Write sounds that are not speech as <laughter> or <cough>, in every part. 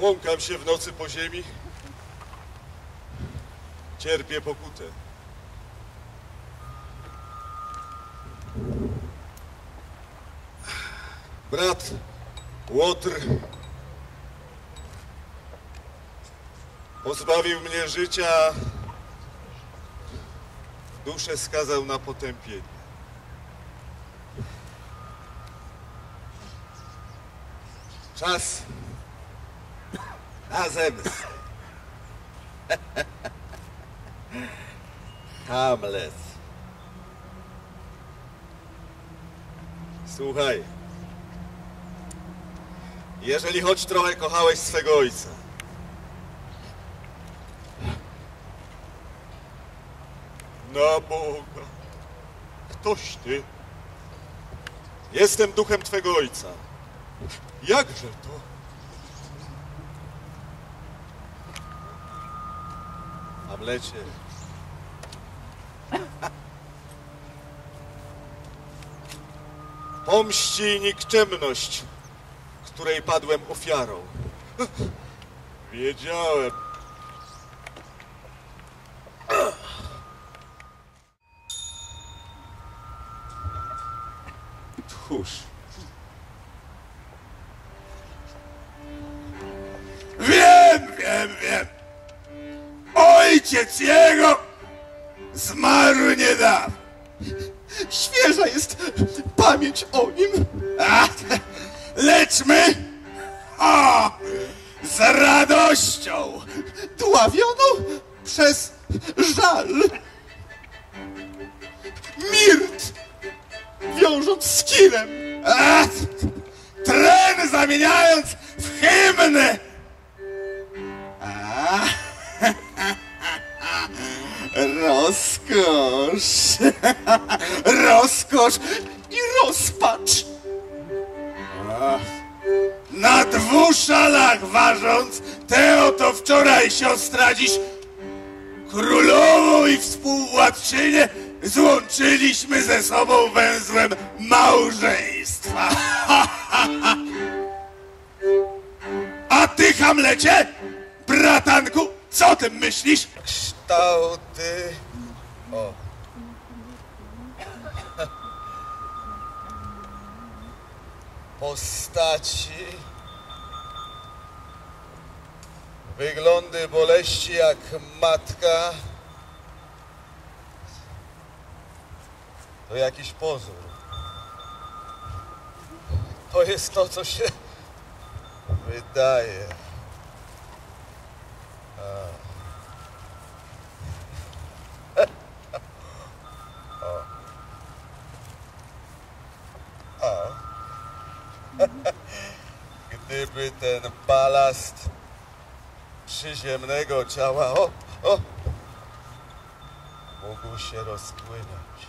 Łąkam się w nocy po ziemi. Cierpię pokutę. Brat Łotr pozbawił mnie życia, duszę skazał na potępienie. Czas na zemstę. Hamlet. Słuchaj. Jeżeli choć trochę kochałeś swego ojca, na Boga, ktoś ty. Jestem duchem twego ojca. Jakże to? Hamlecie. <laughs> Pomści nikczemność, której padłem ofiarą. <laughs> Wiedziałem. Tchórz. Wiem, wiem, wiem. Ojciec jego zmarł niedawno. Świeża jest pamięć o nim. A, lecz my o, z radością Dławiono przez żal. Mirt wiążąc z kirem. a, tlen zamieniając w hymnę. A, rozkosz, <laughs> rozkosz i rozpacz. Na dwóch szalach ważąc, te oto wczoraj siostra dziś królową i współwładczynię złączyliśmy ze sobą węzłem małżeństwa. <laughs> A ty, Hamlecie, bratanku, co o tym myślisz? Kształty. O. Postaci. Wyglądy boleści jak matka. To jakiś pozór. To jest to, co się wydaje. Gdyby ten balast przyziemnego ciała o, o, mógł się rozpłynąć,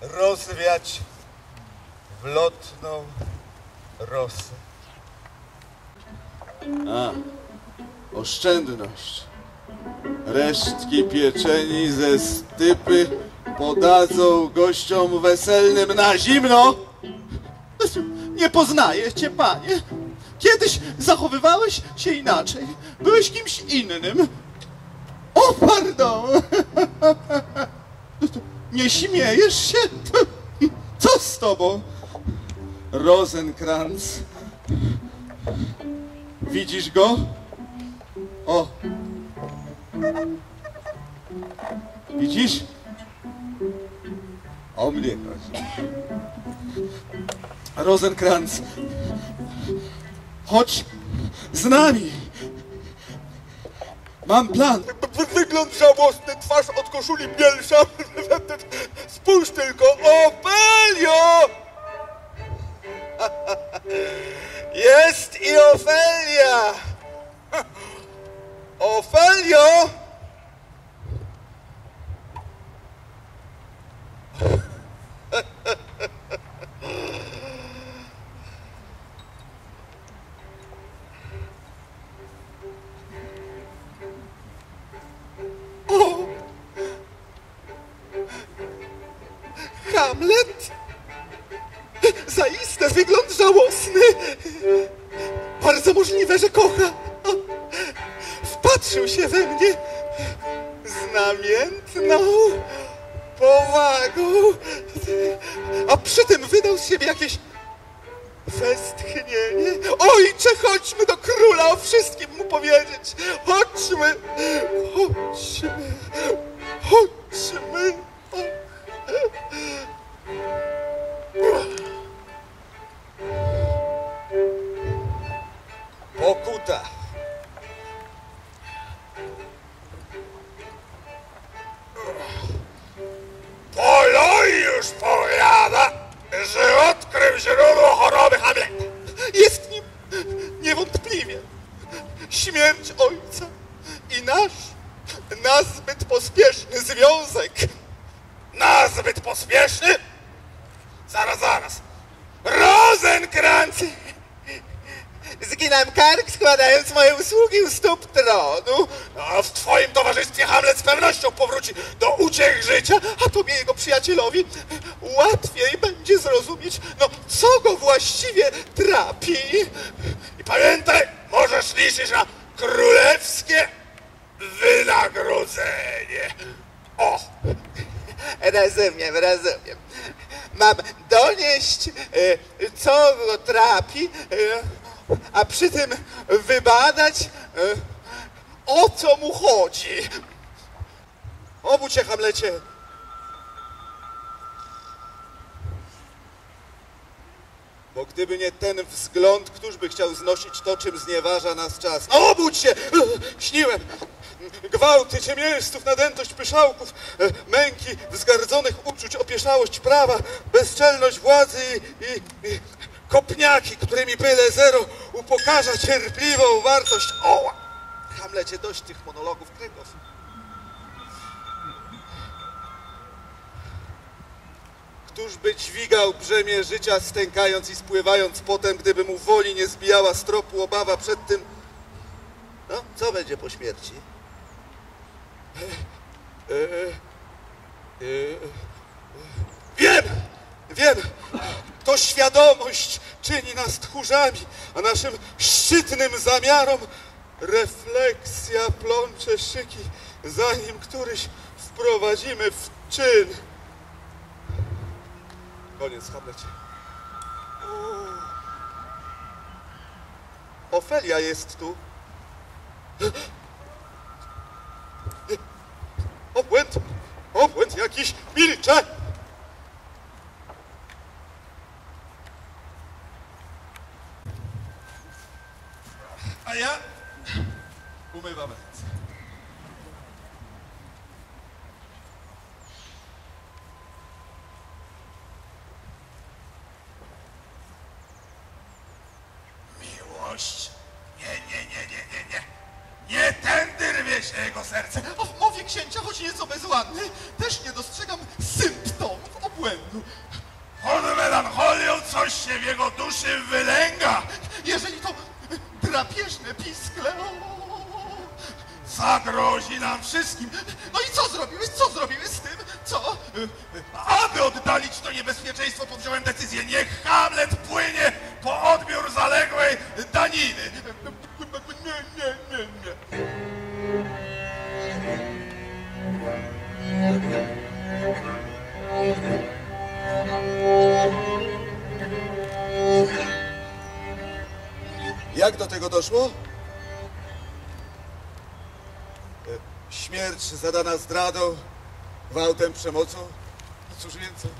rozwiać w lotną rosę. A, oszczędność. Resztki pieczeni ze stypy podadzą gościom weselnym na zimno. Nie poznaję cię, panie. Kiedyś zachowywałeś się inaczej. Byłeś kimś innym. O, pardon. <laughs> Nie śmiejesz się? Co z tobą? Rosenkrantz. Widzisz go? O. Widzisz? O mnie chodzi. Rosenkrantz. Chodź z nami. Mam plan. Wygląd żałosny, twarz od koszuli bielsza. <laughs> Spójrz tylko, Opelio! <laughs> Jest i Ofelia! Ofelio! <laughs> to możliwe, że kocha? Wpatrzył się we mnie z namiętną powagą, a przy tym wydał z siebie jakieś westchnienie. Ojcze, chodźmy do króla, o wszystkim mu powiedzieć. Chodźmy, chodźmy, chodźmy. Pospieszny związek. Nazbyt pospieszny? Zaraz, zaraz. Rozenkrantz! Zginam kark składając moje usługi u stóp tronu. No, w twoim towarzystwie Hamlet z pewnością powróci do uciech życia. A tobie, jego przyjacielowi, łatwiej będzie zrozumieć, no co go właściwie trapi. I pamiętaj, możesz liczyć na królewskie wynagrodzenie. O, Rozumiem, rozumiem. Mam donieść, e, co go trapi, e, a przy tym wybadać, e, o co mu chodzi. Obudź się, Hamlecie. Bo gdyby nie ten wzgląd, któż by chciał znosić to, czym znieważa nas czas? Obudź się! Śniłem! Gwałty, ciemiężców, nadętość pyszałków, e, męki, wzgardzonych uczuć, opieszałość prawa, bezczelność władzy i, i, i kopniaki, którymi byle zero upokarza cierpliwą wartość. O! Hamlecie, dość tych monologów kryków. Któż by dźwigał brzemię życia, stękając i spływając potem, gdyby mu woli nie zbijała z tropu obawa przed tym... No, co będzie po śmierci? Wiem! Wiem! To świadomość czyni nas tchórzami, a naszym szczytnym zamiarom refleksja plącze szyki, zanim któryś wprowadzimy w czyn. Koniec, Hamlecie. Ofelia jest tu. Jakiś! Milczę! a ja Umywam ręce. miłość. Nie, nie, nie, nie, nie, nie. Nie tędy rwie się jego serce. Nieco bezładny, też nie dostrzegam symptomów obłędu. Pod melancholią coś się w jego duszy wylęga. Jeżeli to drapieżne piskle, o, Zagrozi nam wszystkim. No i co zrobiłeś? Co zrobiłeś z tym? Co? Aby oddalić to niebezpieczeństwo, podjąłem decyzję. Niech Hamlet Jak do tego doszło? E, Śmierć zadana zdradą, gwałtem, przemocą. No cóż więcej?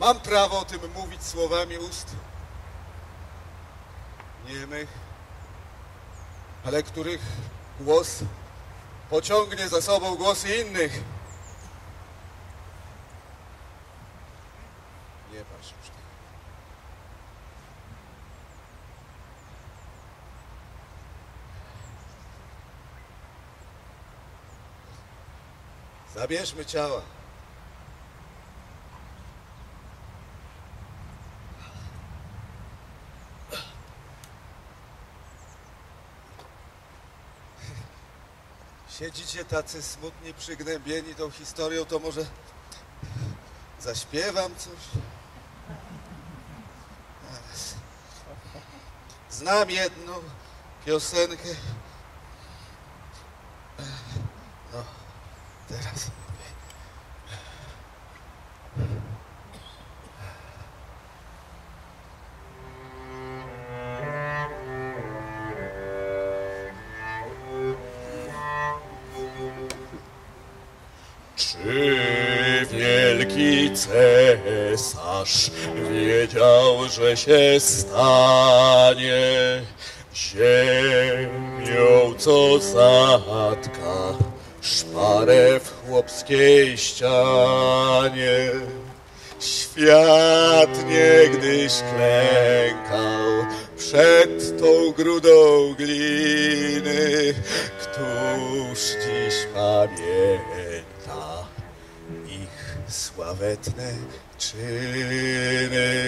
Mam prawo o tym mówić słowami ust niemych, ale których głos pociągnie za sobą głosy innych. Zabierzmy ciała. Siedzicie tacy smutni, przygnębieni tą historią, to może zaśpiewam coś? Znam jedną piosenkę. Cesarz wiedział, że się stanie ziemią, co zatka szparę w chłopskiej ścianie. Świat niegdyś klękał przed tą grudą gliny, któż dziś pamięta sławetne czyny.